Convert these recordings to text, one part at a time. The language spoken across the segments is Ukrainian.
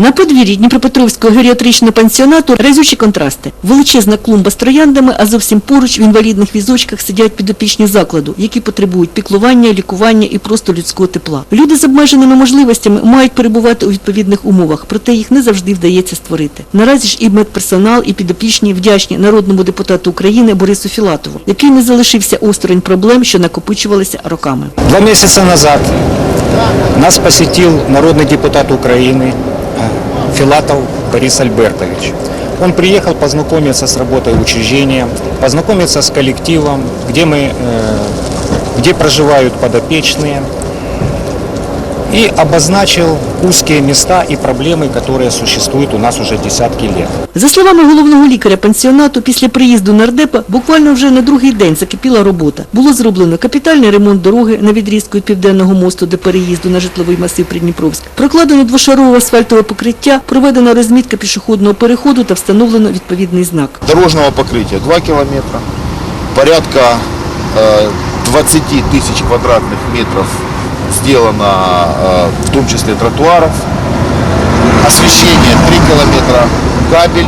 На подвір'ї Дніпропетровського геріатричного пансіонату разючі контрасти. Величезна клумба з трояндами, а зовсім поруч в інвалідних візочках сидять підопічні закладу, які потребують піклування, лікування і просто людського тепла. Люди з обмеженими можливостями мають перебувати у відповідних умовах, проте їх не завжди вдається створити. Наразі ж і медперсонал, і підопічні вдячні народному депутату України Борису Філатову, який не залишився осторонь проблем, що накопичувалися роками. Два месяца назад нас посетил народный депутат Украины э, Филатов Борис Альбертович. Он приехал познакомиться с работой учреждения, познакомиться с коллективом, где, мы, э, где проживают подопечные, и обозначил узкие места и проблемы, которые существуют у нас уже десятки лет. За словами головного лікаря пансіонату, після приїзду нардепа буквально вже на другий день закипіла робота. Було зроблено капітальний ремонт дороги на відрізку від південного мосту до переїзду на житловий масив Придніпровськ. Прокладено двошарове асфальтове покриття, проведена розмітка пішохідного переходу та встановлено відповідний знак. дорожного покрытия 2 километра, порядка э, 20 тысяч квадратных метров сделано, э, в том числе тротуаров, освещение 3 километра, кабель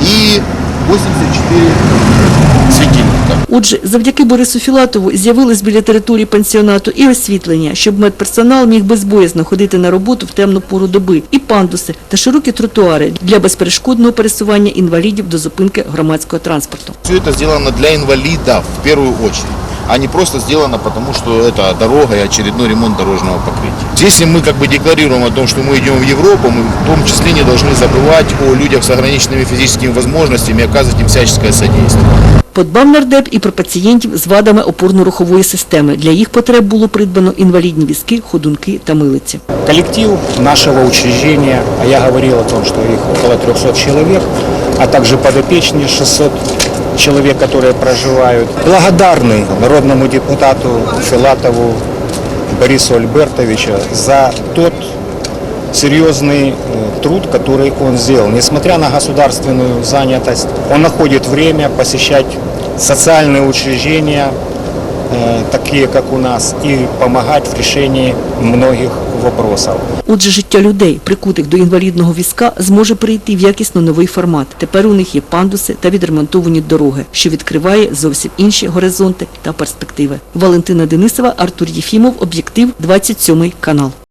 и 84 светильника. Отже, завдяки Борису Філатову з'явилось біля території пансіонату і освітлення, щоб медперсонал міг безбоязно ходити на роботу в темну пору доби, і пандуси та широкі тротуари для безперешкодного пересування інвалідів до зупинки громадського транспорту. Все это сделано для инвалидов в первую очередь, а не просто сделано потому, что это дорога и очередной ремонт дорожного покрытия. Если мы как бы декларируем о том, что мы идем в Европу, мы в том числе не должны забывать о людях с ограниченными физическими возможностями и оказывать им всяческое содействие. Подбав нардеп і про пацієнтів з вадами опорно-рухової системи. Для їх потреб було придбано інвалідні візки, ходунки та милиці. Коллектив нашего учреждения, а я говорил о том, что их около 300 человек, а также подопечные 600 человек, которые проживают, благодарны народному депутату Филатову Борису Альбертовича за тот серьезный э, труд, который он сделал. Несмотря на государственную занятость, он находит время посещать социальные учреждения, э, такие как у нас, и помогать в решении многих вопросов. Отже, життя людей, прикутих до інвалідного візка, зможе перейти в якісно новий формат. Тепер у них є пандуси та відремонтовані дороги, що відкриває зовсім інші горизонти та перспективи. Валентина Денисова, Артур Єфімов, Об'єктив, 27 канал.